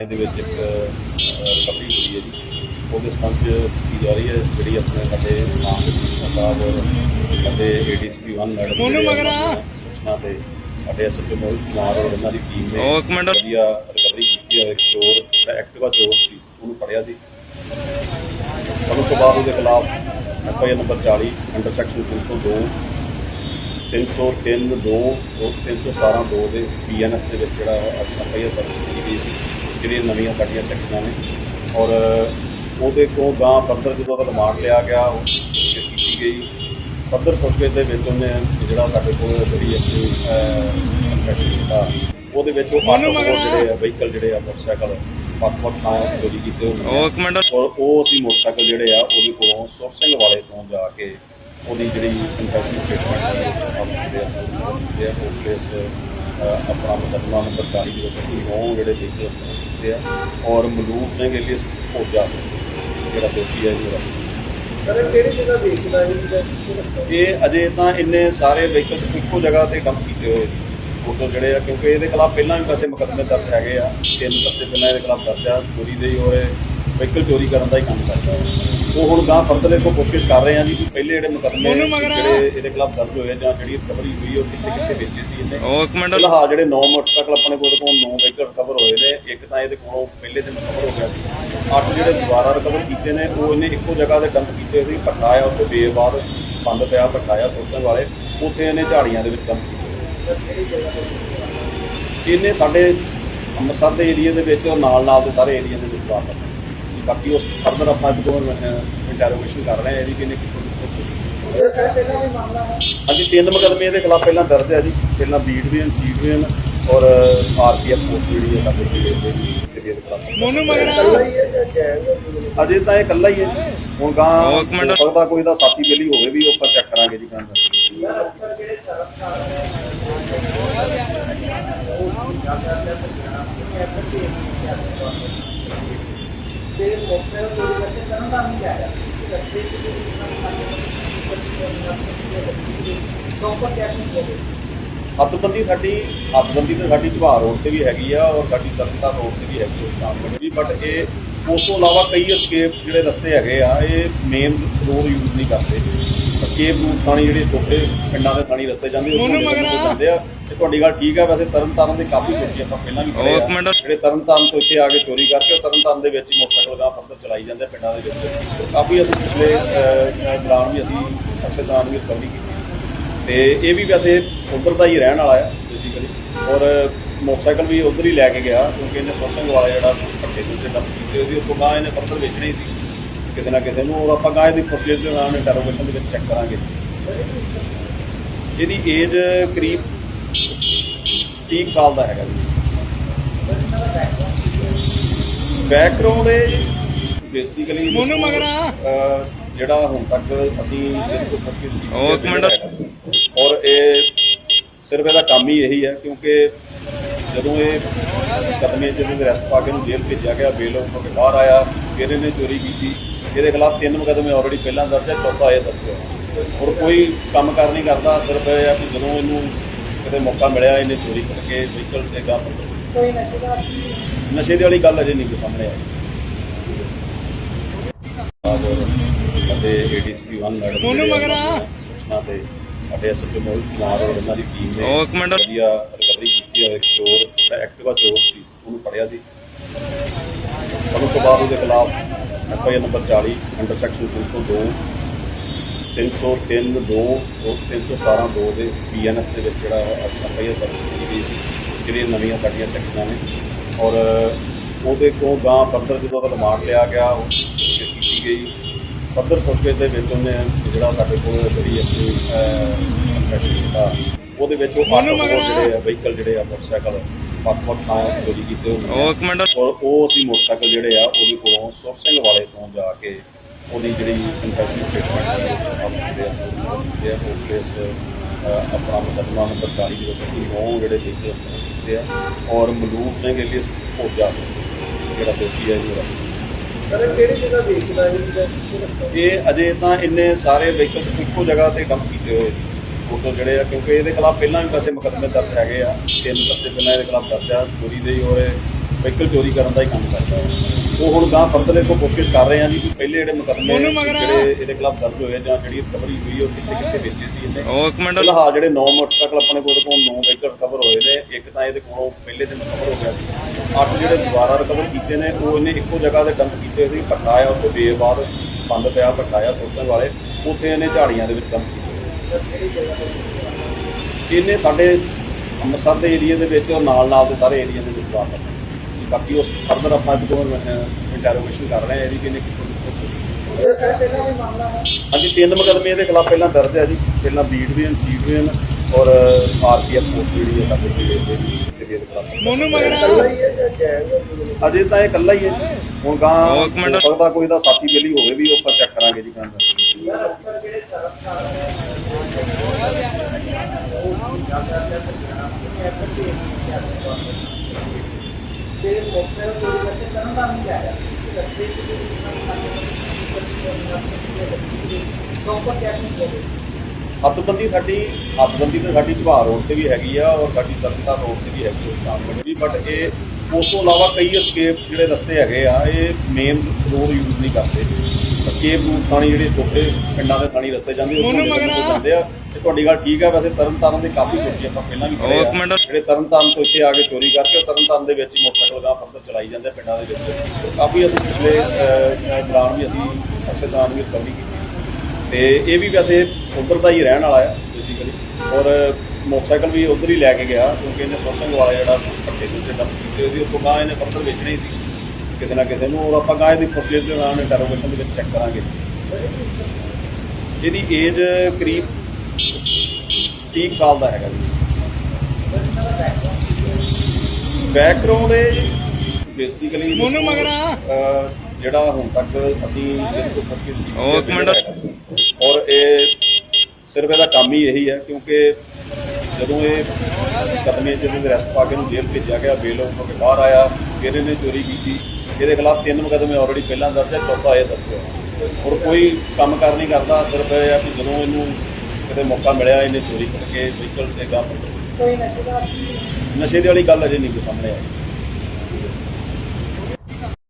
ਇਹਦੇ ਵਿੱਚ ਇੱਕ ਰਿਕਵਰੀ ਹੋਈ ਹੈ ਜੀ ਉਹਦੇ ਸੰਬੰਧ ਕੀਤੀ ਜਾ ਰਹੀ ਹੈ ਜਿਹੜੀ ਆਪਣੇ ਸਾਡੇ ਨਾਮ ਦੇ ਸਾਹਿਬ ਔਰ ਅਤੇ ਏਡੀਸੀਪੀ 1 ਮੈਡਮ ਮੋਨੂ ਮਗਰਾ। ਸੂਚਨਾ ਤੇ ਸਾਡੇ ਐਸਓਪੀ ਮੋਹਿਤ ਕੁਮਾਰ ਔਰ ਇਹਨਾਂ ਦੀ ਟੀਮ ਨੇ ਉਹ ਇੱਕ ਮਿੰਟ। ਵਧੀਆ ਰਿਕਵਰੀ ਕੀਤੀ ਹੈ ਇੱਕ ਚੋਰ ਜਿਹੜਾ ਐਕਟਿਵਾ ਚੋਰ ਸੀ ਉਹਨੂੰ ਫੜਿਆ ਸੀ ਫੜਨ ਤੋਂ ਬਾਅਦ ਉਹਦੇ ਖਿਲਾਫ ਐਫਆਈਆਰ ਨੰਬਰ 40 ਅੰਡਰ ਸੈਕਸ਼ਨ 302 303 2 317 2 ਦੇ ਪੀਐਨਐਸ ਦੇ ਵਿੱਚ ਜਿਹੜਾ ਐਫਆਈਆਰ ਦਰਜ ਕੀਤੀ ਗਈ ਸੀ ਜਿਹੜੀਆਂ ਨਵੀਆਂ ਸਾਡੀਆਂ ਸੈਕਸ਼ਨਾਂ ਨੇ। ਔਰ ਉਹਦੇ ਤੋਂ ਗਾਂ ਫਰਦਰ ਜਦੋਂ ਉਹਦਾ ਰਿਮਾਂਡ ਲਿਆ ਗਿਆ ਉਹ ਕੀਤੀ ਗਈ। ਫਰਦਰ ਪੁੱਛਗਿੱਛ ਦੇ ਵਿੱਚ ਉਹਨੇ ਜਿਹੜਾ ਸਾਡੇ ਕੋਲ ਜਿਹੜੀ ਕੀਤਾ ਉਹਦੇ ਵਿੱਚ ਉਹ ਮਗਰਾ। ਜਿਹੜੇ ਆ ਵਹੀਕਲ ਜਿਹੜੇ ਆ ਮੋਟਰਸਾਈਕਲ ਵੱਖ-ਵੱਖ ਥਾਂ ਚੋਰੀ ਕੀਤੇ ਹੋਏ ਨੇ। ਔਰ ਉਹ ਅਸੀਂ ਮੋਟਰਸਾਈਕਲ ਜਿਹੜੇ ਆ ਉਹਦੇ ਕੋਲੋਂ ਸੋਰਸਿੰਗ ਵਾਲੇ ਤੋਂ ਜਾ ਕੇ ਉਹਦੀ ਜਿਹੜੀ ਕਨਫੈਸ਼ਨ ਸਟੇਟਮੈਂਟ ਹੈ ਉਹ ਸਭ ਜਿਹੜੇ ਆ ਉਹ ਦੇ ਮੁਕੱਦਮਾ ਨੰਬਰ 40 ਦੇ ਵਿੱਚ ਅਸੀਂ ਨੌ ਜਿਹੜੇ ਦੇਖੇ ਕੀਤੇ ਆ ਔਰ ਮਲੂਕ ਸਿੰਘ ਇਲੀਸ ਭੋਜਾ ਜਿਹੜਾ ਦੋਸ਼ੀ ਹੈ ਜੀ ਸਰ ਕਿਹੜੀ ਜਗ੍ਹਾ ਵੇਚਦਾ ਇਹ ਇਹ ਅਜੇ ਤਾਂ ਇੰਨੇ ਸਾਰੇ ਵਹੀਕਲ ਇੱਕੋ ਜਗ੍ਹਾ ਤੇ ਕੰਮ ਕੀਤੇ ਹੋਏ ਫੋਟੋ ਜਿਹੜੇ ਆ ਕਿਉਂਕਿ ਇਹਦੇ ਖਿਲਾਫ ਪਹਿਲਾਂ ਵੀ ਵੈਸੇ ਮੁਕੱਦਮੇ ਦਰਜ ਹੈਗੇ ਆ। ਤਿੰਨ ਹਫ਼ਤੇ ਪਹਿਲਾਂ ਇਹਦੇ ਖਿਲਾਫ ਦਰਜ ਆ ਚੋਰੀ ਦੇ ਹੀ ਔਰ ਵਹੀਕਲ ਚੋਰੀ ਕਰਨ ਦਾ ਹੀ ਕੰਮ ਕਰਦਾ ਹੈ। ਉਹ ਹੁਣ ਗਾਂ ਫਰਦਰ ਦੇਖੋ ਕੋਸ਼ਿਸ਼ ਕਰ ਰਹੇ ਆ ਜੀ ਕਿ ਪਹਿਲੇ ਜਿਹੜੇ ਮੁਕੱਦਮੇ। ਜਿਹੜੇ ਇਹਦੇ ਖਿਲਾਫ ਦਰਜ ਹੋਏ ਜਾਂ ਜਿਹੜੀ ਰਿਕਵਰੀ ਹੋਈ ਉਹ ਕਿੱਥੇ ਕਿੱਥੇ ਵੇਚੇ ਸੀ ਇਹਨੇ। ਉਹ ਇੱਕ ਮਿੰਟ। ਫਿਲਹਾਲ ਜਿਹੜੇ 9 ਮੋਟਰਸਾਈਕਲ ਆਪਣੇ ਕੋਲ ਕੋਲ 9 ਵਹੀਕਲ ਰਿਕਵਰ ਹੋਏ ਨੇ ਇੱਕ ਤਾਂ ਇਹਦੇ ਕੋਲੋਂ ਪਹਿਲੇ ਦਿਨ ਰਿਕਵਰ ਹੋ ਗਿਆ ਸੀ। ਅੱਠ ਜਿਹੜੇ ਦੁਬਾਰਾ ਰਿਕਵਰ ਕੀਤੇ ਨੇ ਉਹ ਇਹਨੇ ਇੱਕੋ ਜਗ੍ਹਾ ਤੇ ਡੰਪ ਕੀਤੇ ਸੀ ਪੱਟਾ ਆ ਉੱਥੇ ਬੇਬਾਦ ਬੰਦ ਪਿਆ ਪੱਟਾ ਆ ਸੋਸਣ ਵਾਲੇ ਉੱਥੇ ਇਹਨੇ ਝਾੜੀਆਂ ਦੇ ਵਿੱਚ ਡੰਪ ਕੀਤੇ ਇਹਨੇ ਸਾਡੇ ਅੰਮ੍ਰਿਤਸਰ ਦੇ ਏਰੀਆ ਦੇ ਵਿੱਚ ਔਰ ਨਾਲ ਨਾਲ ਦੇ ਸਾਰੇ ਏਰੀਆ ਦੇ ਵਿੱਚ ਵਾਪਰ ਬਾਕੀ ਉਸ ਫਰਦਰ ਆਪਾਂ ਕੋਲ ਇੰਟਰੋਗੇਸ਼ਨ ਕਰ ਰਹੇ ਸਰ ਪਹਿਲਾਂ ਵੀ ਮਾਮਲਾ ਹੈ? ਹਾਂਜੀ ਤਿੰਨ ਮੁਕੱਦਮੇ ਇਹਦੇ ਖਿਲਾਫ ਪਹਿਲਾਂ ਦਰਜ ਹੈ ਜੀ। ਪਹਿਲਾਂ ਬੀਟ ਵੀ ਸੀਟ ਵੀ ਔਰ ਆਰਪੀਐਫ ਪੋਸਟ ਜਿਹੜੀ ਹੈ ਸਾਡੇ ਮੋਨੂ ਮਗਰਾ ਜਾਂ ਅਜੇ ਤਾਂ ਇਹ ਇਕੱਲਾ ਹੀ ਹੈ ਜੀ। ਹੁਣ ਗਾਂ ਸਕਦਾ ਕੋਈ ਦਾ ਸਾਥੀ ਬੇਲੀ ਹੋਵੇ ਵੀ ਉਹ ਆਪਾਂ ਚੈੱਕ ਕਰਾਂਗੇ ਜੀ ਕਾਂ ਦਾ ਅਕਸਰ ਜਿਹੜੇ ਸਰਕਾਰ ਚੋਰੀ ਕਰਕੇ ਕਰਨ ਦਾ ਨਹੀਂ ਆਇਆ ਰਸਤੇ ਪ੍ਰੋਪਰ ਕੈਸ਼ ਨਹੀਂ ਹੋਵੇ ਹੱਦਬੰਦੀ ਸਾਡੀ ਹੱਦਬੰਦੀ ਤੇ ਸਾਡੀ ਜਵਾਹਰ ਰੋਡ ਤੇ ਵੀ ਹੈਗੀ ਆ ਔਰ ਸਾਡੀ ਤਰਨਤਾਰਨ ਰੋਡ ਤੇ ਵੀ ਹੈਗੀ ਆ ਸ਼ਾਮ ਵੀ ਬਟ ਇਹ ਉਸ ਤੋਂ ਇਲਾਵਾ ਕਈ escape ਜਿਹੜੇ ਰਸਤੇ ਹੈਗੇ ਆ, ਇਹ ਮੇਨ ਰੋਡ ਯੂਜ਼ ਨਹੀਂ ਕਰਦੇ। ਰੂਟ ਥਾਣੀ ਜਿਹੜੇ ਛੋਟੇ ਪਿੰਡਾਂ ਦੇ ਥਾਣੀ ਰਸਤੇ ਜਾਂਦੇ ਮਗਰਾ। ਜਾਂਦੇ ਆ। ਤੇ ਤੁਹਾਡੀ ਗੱਲ ਠੀਕ ਆ ਵੈਸੇ ਤਰਨਤਾਰਨ ਦੇ ਕਾਫੀ ਲੋਕੀ ਆਪਾਂ ਪਹਿਲਾਂ ਵੀ ਉਹ ਆ। ਇੱਕ ਮਿੰਟ। ਜਿਹੜੇ ਤਰਨਤਾਰਨ ਤੋਂ ਇੱਥੇ ਆ ਕੇ ਚੋਰੀ ਕਰਕੇ ਉਹ ਤਰਨਤਾਰਨ ਦੇ ਵਿੱਚ ਹੀ ਮੋਟਰਸਾਈਕਲ ਗਾਂ ਫਰਦਰ ਚਲਾਈ ਜਾਂਦੇ ਆ ਪਿੰਡਾਂ ਦੇ ਵਿੱਚ। ਕਾਫੀ ਅਸੀਂ ਪਿਛਲੇ ਦੌਰਾਨ ਵੀ ਅਸੀਂ ਅਕਸਰ ਦੌਰਾਨ ਵੀ ਰਿਕਵਰੀ ਕੀਤੀ। ਤੇ ਇਹ ਵੀ ਵੈਸੇ ਉਧਰ ਦਾ ਹੀ ਰਹਿਣ ਵਾਲਾ ਹੈ ਬੇਸਿਕਲੀ ਔਰ ਮੋਟਰਸਾਈਕਲ ਵੀ ਉਧਰ ਹੀ ਲੈ ਕੇ ਗਿਆ ਕਿਉਂਕਿ ਇਹਨੇ ਸੋਸੰਗ ਵਾਲਾ ਜਿਹੜਾ ਪੱਕੇ ਦੇ ਉੱਤੇ ਡੰਪ ਕੀਤੇ ਉਹਦੀ ਉੱਥੋਂ ਗਾਂ ਇਹਨੇ ਫਰਦਰ ਵੇਚਣਾ ਹੀ ਸੀ। ਕਿਸੇ ਨਾ ਕਿਸੇ ਨੂੰ ਔਰ ਆਪਾਂ ਗਾਂ ਇਹਦੀ ਪ੍ਰੋਸੈਸ ਦੇ ਨਾਲ ਇੰਟਰੋਗੇਸ਼ਨ ਦੇ ਵਿੱਚ ਚੈੱਕ ਕਰਾਂਗੇ ਇਹਦੀ ਏਜ ਕਰੀਬ 30 ਸਾਲ ਦਾ ਹੈਗਾ ਜੀ ਬੈਕਗ੍ਰਾਉਂਡ ਇਹ ਬੇਸਿਕਲੀ ਮੋਨੂ ਮਗਰਾ। ਜਿਹੜਾ ਹੁਣ ਤੱਕ ਅਸੀਂ ਉਹ ਇੱਕ ਮਿੰਟ। ਔਰ ਇਹ ਸਿਰਫ ਇਹਦਾ ਕੰਮ ਹੀ ਇਹੀ ਹੈ ਕਿਉਂਕਿ ਜਦੋਂ ਇਹ ਕਦਮੇ ਜਿਹਦੇ ਦੇ ਅਰੈਸਟ ਪਾ ਕੇ ਨੂੰ ਜੇਲ੍ਹ ਭੇਜਿਆ ਗਿਆ ਬੇਲ ਕੇ ਬਾਹਰ ਆਇਆ ਫਿਰ ਇਹਨੇ ਚੋਰੀ ਕੀਤੀ ਇਹਦੇ ਖਿਲਾਫ ਤਿੰਨ ਮੁਕੱਦਮੇ ਆਲਰੇਡੀ ਪਹਿਲਾਂ ਦਰਜ ਹੈ ਚੌਥਾ ਇਹ ਦਰਜ ਹੈ ਔਰ ਕੋਈ ਕੰਮ ਕਰ ਨਹੀਂ ਕਰਦਾ ਸਿਰਫ ਇਹ ਹੈ ਕਿ ਜਦੋਂ ਇਹਨੂੰ ਕਿਤੇ ਮੌਕਾ ਮਿਲਿਆ ਇਹਨੇ ਚੋਰੀ ਕਰਕੇ ਵਹੀਕਲ ਤੇ ਗਾ ਕੋਈ ਨਸ਼ੇ ਦਾ ਨਸ਼ੇ ਦੀ ਵਾਲੀ ਗੱਲ ਅਜੇ ਨਹੀਂ ਕੋਈ ਸਾਹਮਣੇ ਆਈ। ਅਤੇ ਏਡੀਸੀਪੀ 1 ਮੈਡਮ ਆ, ਮਗਰਾ। ਸੂਚਨਾ ਤੇ ਸਾਡੇ ਐਸਓਪੀ ਮੋਹਿਤ ਕੁਮਾਰ ਔਰ ਇਹਨਾਂ ਦੀ ਟੀਮ ਨੇ ਉਹ ਇੱਕ ਮਿੰਟ। ਵਧੀਆ ਰਿਕਵਰੀ ਕੀਤੀ ਹੈ ਇੱਕ ਚੋਰ ਐਕਟਿਵਾ ਚੋਰ ਸੀ ਉਹਨੂੰ ਫੜਿਆ ਸੀ। ਫੜਨ ਤੋਂ ਬਾਅਦ ਉਹਦੇ ਖਿਲਾਫ ਐਫਆਈਆਰ ਨੰਬਰ 40 ਅੰਡਰ ਸੈਕਸ਼ਨ 302 303 2 ਔਰ 317 2 ਦੇ ਪੀਐਨਐਸ ਦੇ ਵਿੱਚ ਜਿਹੜਾ ਐਫਆਈਆਰ ਦਰਜ ਕੀਤੀ ਗਈ ਸੀ ਜਿਹੜੀਆਂ ਨਵੀਆਂ ਸਾਡੀਆਂ ਸੈਕਸ਼ਨਾਂ ਨੇ ਔਰ ਉਹਦੇ ਤੋਂ ਗਾਂ ਫਰਦਰ ਜਦੋਂ ਉਹਦਾ ਰਿਮਾਂਡ ਲਿਆ ਗਿਆ ਉਹ ਕੀਤੀ ਗਈ ਫਰਦਰ ਪੁੱਛਗਿੱਛ ਦੇ ਵਿੱਚ ਉਹਨੇ ਜਿਹੜਾ ਸਾਡੇ ਕੋਲ ਜਿਹੜੀ ਆਪਣੀ ਕੰਫੈਸ਼ਨ ਕੀਤਾ ਉਹਦੇ ਵਿੱਚ ਉਹ ਮਗਰਾ। ਜਿਹੜੇ ਆ ਵਹੀਕਲ ਜਿਹੜੇ ਆ ਮੋਟਰਸਾਈਕਲ ਵੱਖ-ਵੱਖ ਥਾਂ ਚੋਰੀ ਕੀਤੇ ਹੋਏ ਉਹ ਇੱਕ ਮਿੰਟ। ਔਰ ਉਹ ਅਸੀਂ ਮੋਟਰਸਾਈਕਲ ਜਿਹੜੇ ਆ ਉਹਦੇ ਕੋਲੋਂ ਸੋਰਸਿੰਗ ਵਾਲੇ ਤੋਂ ਜਾ ਕੇ ਉਹਦੀ ਜਿਹੜੀ ਕਨਫੈਸ਼ਨ ਸਟੇਟਮੈਂਟ ਹੈ ਉਹ ਜਿਹੜੇ ਆ ਉਹ ਉਹ ਕੇਸ ਆਪਣਾ ਮੁਕੱਦਮਾ ਨੰਬਰ 40 ਦੇ ਵਿੱਚ ਅਸੀਂ ਨੌ ਜਿਹੜੇ ਦੇਖੇ ਕੀਤੇ ਆ। ਔਰ ਮਲੂਕ ਸਿੰਘ ਇਲੀਸ ਭੋਜਾ ਜਿਹੜਾ ਦੋਸ਼ੀ ਹੈ ਜੀ ਉਹਦਾ ਸਰ ਕਿਹੜੀ ਜਗ੍ਹਾ ਵੇਚਦਾ ਇਹ ਇਹ ਅਜੇ ਤਾਂ ਇੰਨੇ ਸਾਰੇ ਵਹੀਕਲ ਇੱਕੋ ਜਗ੍ਹਾ ਤੇ ਡੰਪ ਕੀਤੇ ਹੋਏ ਫੋਟੋ ਜਿਹੜੇ ਆ ਕਿਉਂਕਿ ਇਹਦੇ ਖਿਲਾਫ ਪਹਿਲਾਂ ਵੀ ਵੈਸੇ ਮੁਕੱਦਮੇ ਦਰਜ ਹੈਗੇ ਆ। ਤਿੰਨ ਹਫ਼ਤੇ ਪਹਿਲਾਂ ਇਹਦੇ ਖਿਲਾਫ ਦਰਜ ਆ ਚੋਰੀ ਦੇ ਹੀ ਔਰ ਵਹੀਕਲ ਚੋਰੀ ਕਰਨ ਦਾ ਹੀ ਕੰਮ ਕਰਦਾ ਹੈ। ਉਹ ਹੁਣ ਗਾਂ ਫਰਦਰ ਇਹ ਤੋਂ ਕੋਸ਼ਿਸ਼ ਕਰ ਰਹੇ ਆ ਜੀ ਕਿ ਪਹਿਲੇ ਜਿਹੜੇ ਮੁਕੱਦਮੇ ਜਿਹੜੇ ਇਹਦੇ ਖਿਲਾਫ ਦਰਜ ਹੋਏ ਜਾਂ ਜਿਹੜੀ ਰਿਕਵਰੀ ਹੋਈ ਉਹ ਕਿੱਥੇ ਕਿੱਥੇ ਵੇਚੇ ਸੀ ਇਹਨੇ। ਉਹ ਇੱਕ ਮਿੰਟ। ਫਿਲਹਾਲ ਜਿਹੜੇ 9 ਮੋਟਰਸਾਈਕਲ ਆਪਣੇ ਕੋਲ ਕੋਲ 9 ਵਹੀਕਲ ਰਿਕਵਰ ਹੋਏ ਨੇ ਇੱਕ ਤਾਂ ਇਹਦੇ ਕੋਲੋਂ ਪਹਿਲੇ ਦਿਨ ਰਿਕਵਰ ਹੋ ਗਿਆ ਸੀ। ਅੱਠ ਜਿਹੜੇ ਦੁਬਾਰਾ ਰਿਕਵਰ ਕੀਤੇ ਨੇ ਉਹ ਇਹਨੇ ਇੱਕੋ ਜਗ੍ਹਾ ਤੇ ਡੰਪ ਕੀਤੇ ਸੀ ਪੱਟਾ ਆ ਉੱਥੇ ਬੇਬਾਦ ਬੰਦ ਪਿਆ ਪੱਟਾ ਆ ਸੋਸਣ ਵਾਲੇ ਉੱਥੇ ਇਹਨੇ ਝਾੜੀਆਂ ਦੇ ਵਿੱਚ ਡੰਪ ਕੀਤੇ ਇਹਨੇ ਸਾਡੇ ਅੰਮ੍ਰਿਤਸਰ ਦੇ ਏਰੀਆ ਦੇ ਵਿੱਚ ਔਰ ਨਾਲ ਨਾਲ ਦੇ ਸਾਰੇ ਏਰੀਆ ਦੇ ਵਿੱਚ ਵਾਰਦਾਤ ਕੀਤੀ। ਬਾਕੀ ਉਸ ਫਰਦਰ ਆਪਾਂ ਅੱਜ ਤੋਂ ਇੰਟਰੋਗੇਸ਼ਨ ਕਰ ਰਹੇ ਹਾਂ ਇਹਦੀ ਕਿ ਇਹਨੇ ਕਿੱਥੋਂ ਸਰ ਪਹਿਲਾਂ ਵੀ ਮਾਮਲਾ ਹੈ। ਹਾਂਜੀ ਤਿੰਨ ਮੁਕੱਦਮੇ ਇਹਦੇ ਖਿਲਾਫ ਪਹਿਲਾਂ ਦਰਜ ਹੈ ਜੀ। ਪਹਿਲਾਂ ਬੀਟ ਵੀ ਸੀਟ ਵੀ ਔਰ ਆਰਪੀਐਫ ਕੋਰਟ ਜਿਹੜੀ ਹੈ ਸਾਡੇ ਦੇ ਵਿੱਚ ਇਹਦੇ ਖਿਲਾਫ। ਮੋਨੂ ਹੈ ਅਜੇ ਤਾਂ ਇਹ ਇਕੱਲਾ ਹੀ ਹੈ ਜੀ। ਹੁਣ ਗਾਂ ਸਕਦਾ ਕੋਈ ਦਾ ਸਾਥੀ ਬੇਲੀ ਹੋਵੇ ਵੀ ਉਹ ਆਪਾਂ ਚੈੱਕ ਕਰਾਂਗੇ ਜੀ ਗਾਂ ਦਾ ਯਾਰ ਅਕਸਰ ਜਿਹੜੇ ਸਰਕਾਰ ਹੈ ਤੇ ਮੋਟਰ ਚੋਰੀ ਕਰਕੇ ਕਰਨ ਦਾ ਨਹੀਂ ਆਇਆ ਰਸਤੇ ਪ੍ਰੋਪਰ ਕੈਸ਼ਿੰਗ ਹੋਵੇ ਹੱਦਬੰਦੀ ਸਾਡੀ ਹੱਦਬੰਦੀ ਤਾਂ ਸਾਡੀ ਝਬਾਰ ਰੋਡ ਤੇ ਵੀ ਹੈਗੀ ਆ ਔਰ ਸਾਡੀ ਤਰਨਤਾਰ ਰੋਡ ਤੇ ਵੀ ਹੈਗੀ ਆ ਸ਼ਾਮਗੜ੍ਹ ਬਟ ਇਹ ਉਸ ਤੋਂ ਇਲਾਵਾ ਕਈ escape ਜਿਹੜੇ ਰਸਤੇ ਹੈਗੇ ਆ, ਇਹ ਮੇਨ ਰੋਡ ਯੂਜ਼ ਨਹੀਂ ਕਰਦੇ। ਰੂਟ ਥਾਣੀ ਜਿਹੜੇ ਛੋਟੇ ਪਿੰਡਾਂ ਦੇ ਥਾਣੀ ਰਸਤੇ ਜਾਂਦੇ ਉਹ ਜਾਂਦੇ ਆ। ਤੇ ਤੁਹਾਡੀ ਗੱਲ ਠੀਕ ਆ ਵੈਸੇ ਤਰਨਤਾਰਨ ਦੇ ਕਾਫੀ ਚੋਰੀ ਆਪਾਂ ਪਹਿਲਾਂ ਵੀ ਕਰੇ ਆ। ਜਿਹੜੇ ਤਰਨਤਾਰਨ ਤੋਂ ਇੱਥੇ ਆ ਕੇ ਚੋਰੀ ਕਰਕੇ ਉਹ ਤਰਨਤਾਰਨ ਦੇ ਵਿੱਚ ਹੀ ਮੋਟਰਸਾਈਕਲ ਦਾ ਫਰਦਰ ਚਲਾਈ ਜਾਂਦੇ ਪਿੰਡਾਂ ਦੇ ਵਿੱਚ। ਕਾਫੀ ਅਸੀਂ ਪਿਛਲੇ ਦੌਰਾਨ ਵੀ ਅਸੀਂ ਅਕਸਰ ਦੌਰਾਨ ਵੀ ਰਿਕਵਰੀ ਕੀਤੀ। ਤੇ ਇਹ ਵੀ ਵੈਸੇ ਉਧਰ ਦਾ ਹੀ ਰਹਿਣ ਵਾਲਾ ਆ ਬੇਸਿਕਲੀ ਔਰ ਮੋਟਰਸਾਈਕਲ ਵੀ ਉਧਰ ਹੀ ਲੈ ਕੇ ਗਿਆ ਕਿਉਂਕਿ ਇਹਨੇ ਸੋਸੰਗ ਵਾਲਾ ਜਿਹੜਾ ਪੱਟੇ ਦੇ ਉੱਤੇ ਡੰਪ ਕੀਤੇ ਉਹਦੀ ਉੱਥੋਂ ਗਾਂ ਇਹਨੇ ਫਰਦਰ ਵੇਚਣੀ ਸੀ। ਕਿਸੇ ਨਾ ਕਿਸੇ ਨੂੰ ਔਰ ਆਪਾਂ ਗਾਂ ਇਹਦੀ ਫਸਲੀਅਤ ਦੇ ਨਾਲ ਇੰਟਰੋਗੇਸ਼ਨ ਦੇ ਵਿੱਚ ਚੈੱਕ ਕਰਾਂਗੇ ਇਹਦੀ ਏਜ ਕਰੀਬ 30 ਕੁ ਸਾਲ ਦਾ ਹੈਗਾ ਜੀ ਬੈਕਗ੍ਰਾਉਂਡ ਇਹ ਬੇਸਿਕਲੀ ਮੋਨੂ ਮਗਰਾ। ਜਿਹੜਾ ਹੁਣ ਤੱਕ ਅਸੀਂ ਜਿਹਦੇ ਪੁੱਛਗਿੱਛ ਕੀਤੀ ਉਹ ਇੱਕ ਮਿੰਟ। ਔਰ ਇਹ ਸਿਰਫ ਇਹਦਾ ਕੰਮ ਹੀ ਇਹੀ ਹੈ ਕਿਉਂਕਿ ਜਦੋਂ ਇਹ ਕਦਮੇ ਜਦੋਂ ਅਰੈਸਟ ਪਾ ਕੇ ਇਹਨੂੰ ਜੇਲ੍ਹ ਭੇਜਿਆ ਗਿਆ ਬੇਲ ਹੋ ਕੇ ਬਾਹਰ ਆਇਆ ਇਹਨੇ ਚੋਰੀ ਕੀਤੀ ਇਹਦੇ ਖਿਲਾਫ ਤਿੰਨ ਮੁਕੱਦਮੇ ਆਲਰੇਡੀ ਪਹਿਲਾਂ ਦਰਜ ਹੈ ਚੌਥਾ ਇਹ ਦਰਜ ਹੈ ਔਰ ਕੋਈ ਕੰਮ ਕਰ ਨਹੀਂ ਕਰਦਾ ਸਿਰਫ ਇਹ ਹੈ ਕਿ ਜਦੋਂ ਇਹਨੂੰ ਕਿਤੇ ਮੌਕਾ ਮਿਲਿਆ ਇਹਨੇ ਚੋਰੀ ਕਰਕੇ ਵਹੀਕਲ ਤੇ ਗਾ ਕੋਈ ਨਸ਼ੇ ਦਾ ਨਸ਼ੇ ਦੀ ਵਾਲੀ ਗੱਲ ਅਜੇ ਨਹੀਂ ਕੋਈ ਸਾਹਮਣੇ ਆਈ।